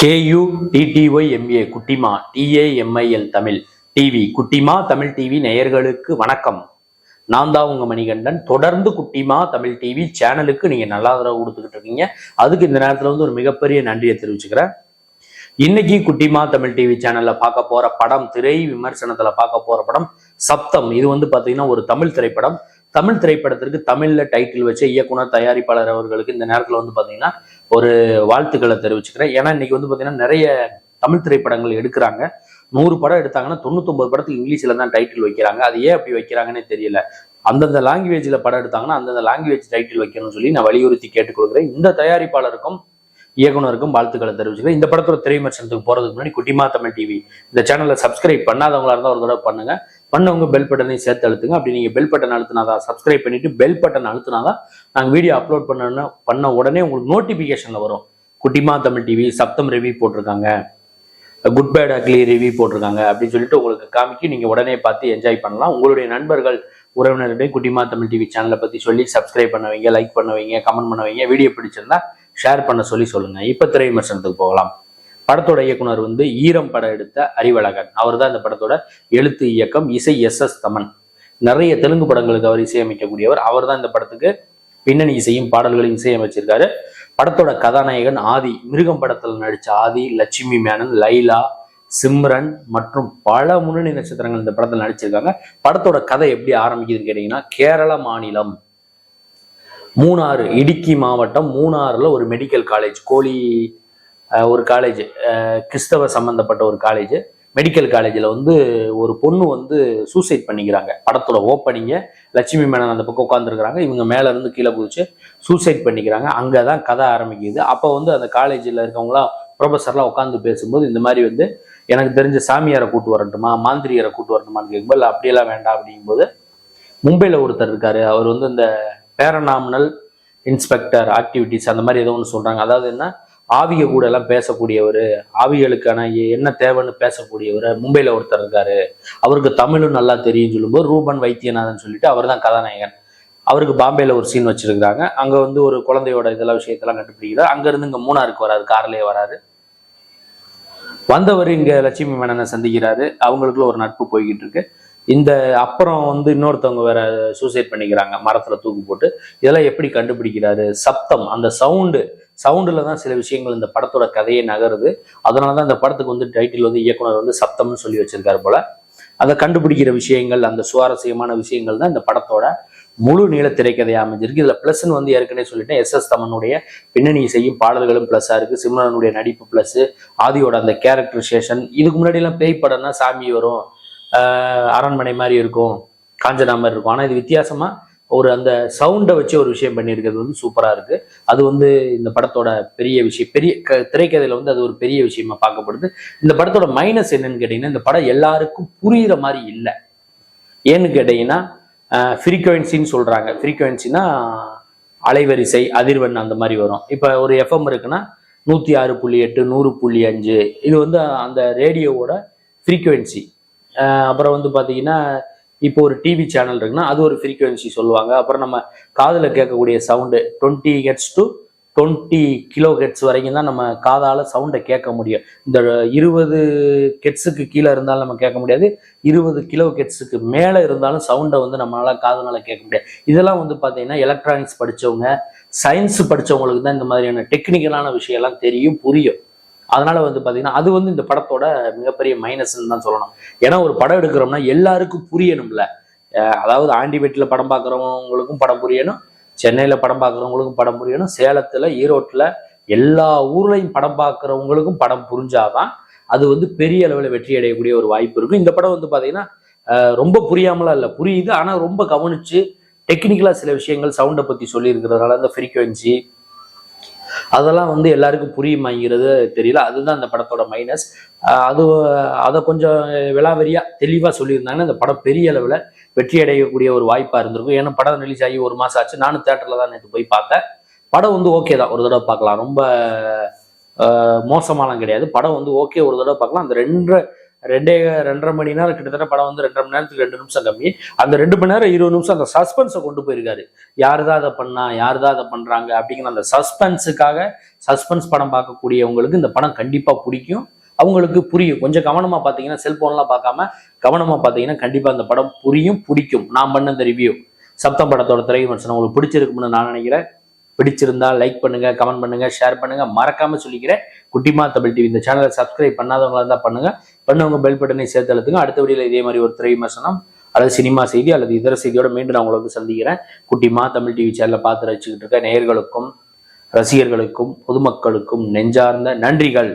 K U டிடிஒய் MA குட்டிமா டிஏஎம்ஐஎல் Tamil. TV குட்டிமா Tamil TV நேயர்களுக்கு வணக்கம். நான் தான் உங்க மணிகண்டன். தொடர்ந்து குட்டிமா தமிழ் டிவி சேனலுக்கு நீங்க நல்லா ஆதரவு கொடுத்துக்கிட்டு இருக்கீங்க. அதுக்கு இந்த நேரத்துல வந்து ஒரு மிகப்பெரிய நன்றியை தெரிவிச்சுக்கிறேன். இன்னைக்கு குட்டிமா தமிழ் டிவி சேனல்ல பார்க்க போற படம் திரை விமர்சனத்துல பார்க்க போற படம் சப்தம். இது வந்து பாத்தீங்கன்னா ஒரு தமிழ் திரைப்படம். தமிழ் திரைப்படத்திற்கு தமிழ்ல டைட்டில் வச்ச இயக்குனர் தயாரிப்பாளர் அவர்களுக்கு இந்த நேரத்துல வந்து பாத்தீங்கன்னா ஒரு வாழ்த்துக்களை தெரிவிச்சுக்கிறேன். ஏன்னா இன்னைக்கு வந்து பார்த்தீங்கன்னா நிறைய தமிழ் திரைப்படங்கள் எடுக்கிறாங்க. நூறு படம் எடுத்தாங்கன்னா தொண்ணூத்தொம்பது படத்துக்கு இங்கிலீஷில் தான் டைட்டில் வைக்கிறாங்க. அது ஏன் அப்படி வைக்கிறாங்கன்னே தெரியல. அந்தந்த லாங்குவேஜில் படம் எடுத்தாங்கன்னா அந்தந்த லாங்குவேஜ் டைட்டில் வைக்கணும்னு சொல்லி நான் வலியுறுத்தி கேட்டுக் கொடுக்குறேன் இந்த தயாரிப்பாளருக்கும் இயக்குனருக்கும் வாழ்த்துக்களை தெரிவிச்சுக்கிறேன். இந்த படத்தோட திரைமர்சனத்துக்கு போகிறதுக்கு முன்னாடி குட்டிமா தமிழ் டிவி இந்த சேனலை சப்ஸ்கிரைப் பண்ணாதவங்களா இருந்தால் ஒரு தடவை பண்ணுங்கள் பண்ணவங்க பெல் பட்டனையும் சேர்த்து அழுத்துங்க. அப்படி நீங்கள் பெல் பட்டன் அழுத்தினாதான் சப்ஸ்கிரைப் பண்ணிட்டு பெல் பட்டன் அழுத்தினாதான் நாங்கள் வீடியோ அப்லோட் பண்ண பண்ண உடனே உங்களுக்கு நோட்டிஃபிகேஷனில் வரும். குட்டிமா தமிழ் டிவி சப்தம் ரிவ்யூ போட்டிருக்காங்க. குட் பேட் அக்லி ரிவ்யூ போட்டிருக்காங்க. அப்படின்னு சொல்லிட்டு உங்களுக்கு காமிக்கி நீங்கள் உடனே பார்த்து என்ஜாய் பண்ணலாம். உங்களுடைய நண்பர்கள் உறவினர்களிடையே குட்டிமா தமிழ் டிவி சேனலை பற்றி சொல்லி சப்ஸ்கிரைப் பண்ண வைங்க லைக் பண்ண வைங்க கமெண்ட் பண்ண வைங்க வீடியோ பிடிச்சிருந்தா ஷேர் பண்ண சொல்லி சொல்லுங்கள் இப்போ திரை விமர்சனத்துக்கு போகலாம். படத்தோட இயக்குனர் வந்து ஈரம் படம் எடுத்த அறிவழகன். அவர் தான் இந்த படத்தோட எழுத்து இயக்கம் இசை எஸ் எஸ் தமன். நிறைய தெலுங்கு படங்களுக்கு அவர் இசையமைக்கக்கூடியவர். அவர் தான் இந்த படத்துக்கு பின்னணி இசையும் பாடல்களையும் இசையமைச்சிருக்காரு. படத்தோட கதாநாயகன் ஆதி. மிருகம் படத்தில் நடித்த ஆதி லட்சுமி மேனன் லைலா சிம்ரன் மற்றும் பல முன்னணி நட்சத்திரங்கள் இந்த படத்தில் நடிச்சிருக்காங்க. படத்தோட கதை எப்படி ஆரம்பிக்குதுன்னு கேட்டீங்கன்னா கேரள மாநிலம். மூணாறு இடுக்கி மாவட்டம் மூணாறுல ஒரு மெடிக்கல் காலேஜ் கோழி ஒரு காலேஜ் கிறிஸ்தவ சம்மந்தப்பட்ட ஒரு காலேஜ் மெடிக்கல் காலேஜில் வந்து ஒரு பொண்ணு வந்து சூசைட் பண்ணிக்கிறாங்க. படத்தோட ஓப்பனிங்க லட்சுமி மேனன் அந்த பக்கம் உட்காந்துருக்குறாங்க இவங்க மேலேருந்து கீழே குதிச்சு சூசைட் பண்ணிக்கிறாங்க. அங்கே தான் கதை ஆரம்பிக்குது. அப்போ வந்து அந்த காலேஜில் இருக்கவங்களாம் ப்ரொஃபஸர்லாம் உட்காந்து பேசும்போது இந்த மாதிரி வந்து எனக்கு தெரிஞ்ச சாமியாரை கூட்டு வரட்டுமா மாந்திரியரை கூட்டு வரட்டுமான்னு கேட்கும்போது இல்லை அப்படியெல்லாம் வேண்டாம் அப்படிங்கும்போது மும்பையில் ஒருத்தர் இருக்காரு. அவர் வந்து இந்த பேரநாமினல் இன்ஸ்பெக்டர் ஆக்டிவிட்டிஸ் அந்த மாதிரி ஏதோ ஒன்று சொல்கிறாங்க அதாவது என்ன? ஆவிக கூட எல்லாம் பேசக்கூடியவர் ஆவிகளுக்கான என்ன தேவைன்னு பேசக்கூடியவர் மும்பையில் ஒருத்தர் இருக்காரு. அவருக்கு தமிழும் நல்லா தெரியும் சொல்லும்போது ரூபன் வைத்தியநாதன் சொல்லிட்டு அவர் தான் கதாநாயகன். அவருக்கு பாம்பேல ஒரு சீன் வச்சிருக்கிறாங்க. அங்க வந்து ஒரு குழந்தையோட இதெல்லாம் விஷயத்தெல்லாம் கண்டுபிடிக்கிறார் அங்க இருந்து இங்க மூணாருக்கு வராது கார்லேயே வராரு. வந்தவர் இங்க லட்சுமி மேனனை சந்திக்கிறாரு. அவங்களுக்குள்ள ஒரு நட்பு போய்கிட்டு இருக்கு. இந்த அப்புறம் வந்து இன்னொருத்தவங்க வேற சூசைட் பண்ணிக்கிறாங்க மரத்துல தூக்கு போட்டு. இதெல்லாம் எப்படி கண்டுபிடிக்கிறாரு? சப்தம் அந்த சவுண்டு சவுண்டில் தான் சில விஷயங்கள் இந்த படத்தோட கதையே நகருது. அதனால தான் இந்த படத்துக்கு வந்து டைட்டில் வந்து இயக்குனர் வந்து சப்தம்னு சொல்லி வச்சிருக்காரு போல. அதை கண்டுபிடிக்கிற விஷயங்கள் அந்த சுவாரஸ்யமான விஷயங்கள் தான் இந்த படத்தோட முழு நீள திரைக்கதையை அமைஞ்சிருக்கு. இதில் ப்ளஸ்ன்னு வந்து ஏற்கனவே சொல்லிட்டேன். எஸ் எஸ் தமனுடைய பின்னணி செய்யும் பாடல்களும் ப்ளஸ்ஸாக இருக்குது சிம்ரனுடைய நடிப்பு ப்ளஸ்ஸு ஆதியோட அந்த கேரக்டரைசேஷன் இதுக்கு முன்னாடியெல்லாம் பேய் படம்னா சாமி வரும். அரண்மனை மாதிரி இருக்கும் காஞ்சனா மாதிரி இருக்கும். ஆனால் இது வித்தியாசமாக ஒரு அந்த சவுண்டை வச்சு ஒரு விஷயம் பண்ணியிருக்கிறது வந்து சூப்பராக இருக்கு. அது வந்து இந்த படத்தோட பெரிய விஷயம் பெரிய க- திரைக்கதையில் வந்து அது ஒரு பெரிய விஷயமா பார்க்கப்படுது. இந்த படத்தோட மைனஸ் என்னன்னு கேட்டீங்கன்னா இந்த படம் எல்லாருக்கும் புரியுற மாதிரி இல்லை. ஏன்னு கேட்டீங்கன்னா ஃப்ரீக்குவென்சின்னு சொல்றாங்க. ஃப்ரீக்குவென்சினா அலைவரிசை அதிர்வெண் அந்த மாதிரி வரும். இப்போ ஒரு எஃப்எம் இருக்குன்னா நூற்றி ஆறு புள்ளி எட்டு நூறு புள்ளி அஞ்சு. இது வந்து அந்த ரேடியோவோட ஃப்ரீக்குவென்சி அப்புறம் வந்து பார்த்தீங்கன்னா இப்போ ஒரு டிவி சேனல் இருக்குன்னா அது ஒரு ஃப்ரீக்குவென்சி சொல்லுவாங்க. அப்புறம் நம்ம காதில் கேட்கக்கூடிய sound twenty hertz to twenty kilo hertz வரைக்கும் தான் நம்ம காதால் சவுண்டை கேட்க முடியும். இந்த இருபது கெட்ஸுக்கு கீழே இருந்தாலும் நம்ம கேட்க முடியாது. இருபது கிலோ கெட்ஸுக்கு மேலே இருந்தாலும் சவுண்டை வந்து நம்மளால் காதுனால கேட்க முடியாது. இதெல்லாம் வந்து பார்த்தீங்கன்னா எலக்ட்ரானிக்ஸ் படிச்சவங்க சயின்ஸ் படிச்சவங்களுக்கு தான் இந்த மாதிரியான டெக்னிக்கலான விஷயம்லாம் தெரியும் புரியும். அதனால வந்து பார்த்தீங்கன்னா அது வந்து இந்த படத்தோட மிகப்பெரிய மைனஸ்ன்னு தான் சொல்லணும். ஏன்னா ஒரு படம் எடுக்கிறோம்னா எல்லாருக்கும் புரியணும்ல. அதாவது ஆண்டிபேட்டில் படம் பார்க்குறவங்களுக்கும் படம் புரியணும் சென்னையில் படம் பார்க்குறவங்களுக்கும் படம் புரியணும் சேலத்தில் ஈரோட்டில் எல்லா ஊர்லையும் படம் பார்க்குறவங்களுக்கும் படம் புரிஞ்சாதான் அது வந்து பெரிய அளவில் வெற்றி அடையக்கூடிய ஒரு வாய்ப்பு இருக்கும். இந்த படம் வந்து பார்த்தீங்கன்னா ரொம்ப புரியாமலாம் இல்லை. புரியுது ஆனால் ரொம்ப கவனிச்சு டெக்னிக்கலாக சில விஷயங்கள் சவுண்டை பற்றி சொல்லியிருக்கிறதுனால அந்த ஃப்ரீக்குவென்சி அதெல்லாம் வந்து எல்லாருக்கும் புரியுமாங்கிறது தெரியல. அதுதான் அந்த படத்தோட மைனஸ் அது அதை கொஞ்சம் விலாவரியா தெளிவாக சொல்லியிருந்தாங்கன்னா இந்த படம் பெரிய அளவில் வெற்றி அடையக்கூடிய ஒரு வாய்ப்பாக இருந்திருக்கும். ஏன்னா படம் ரிலீஸ் ஆகி ஒரு மாதம் ஆச்சு. நானும் தேட்டரில் தான் நேற்று போய் பார்த்தேன். படம் வந்து ஓகே தான். ஒரு தடவை பார்க்கலாம். ரொம்ப மோசமாலாம் கிடையாது. படம் வந்து ஓகே ஒரு தடவை பார்க்கலாம். அந்த ரெண்டரை ரெண்டே ரெண்டரை மணி நேரம் கிட்டத்தட்ட படம் வந்து ரெண்டரை மணி நேரத்துக்கு ரெண்டு நிமிஷம் கம்மி. அந்த ரெண்டு மணி நேரம் இருபது நிமிஷம் அந்த சஸ்பென்ஸை கொண்டு போயிருக்காரு. யார் தான் அதை பண்ணா யார் தான் அதை பண்றாங்க அப்படிங்கிற அந்த சஸ்பென்ஸுக்காக சஸ்பென்ஸ் படம் பார்க்கக்கூடியவங்களுக்கு இந்த படம் கண்டிப்பா பிடிக்கும். அவங்களுக்கு புரியும். கொஞ்சம் கவனமா பார்த்தீங்கன்னா செல்போன்லாம் பார்க்காம கவனமா பார்த்தீங்கன்னா கண்டிப்பா அந்த படம் புரியும் பிடிக்கும். நான் பண்ண இந்த ரிவ்யூ சப்தம் படத்தோட திரை விமர்சனம் உங்களுக்கு பிடிச்சிருக்கும்னு நான் நினைக்கிறேன். பிடிச்சிருந்தா லைக் பண்ணுங்க கமெண்ட் பண்ணுங்க ஷேர் பண்ணுங்க. மறக்காம சொல்லிக்கிறேன். குட்டிமா தமிழ் டிவி இந்த சேனலை சப்ஸ்கிரைப் பண்ணாதவங்களா இருந்தா பண்ணுங்க. பண்ணவங்க பெல் பட்டனை சேர்த்து அழுத்துங்க அடுத்த வீடியோல இதே மாதிரி ஒரு திரை விமர்சனம் அல்லது சினிமா செய்தி அல்லது இதர செய்தியோட மீண்டும் நான் உங்களை வந்து சந்திக்கிறேன். குட்டிமா தமிழ் டிவி சேனலில் பார்த்து ரசிச்சுக்கிட்டு இருக்க நேயர்களுக்கும் ரசிகர்களுக்கும் பொதுமக்களுக்கும் நெஞ்சார்ந்த நன்றிகள்.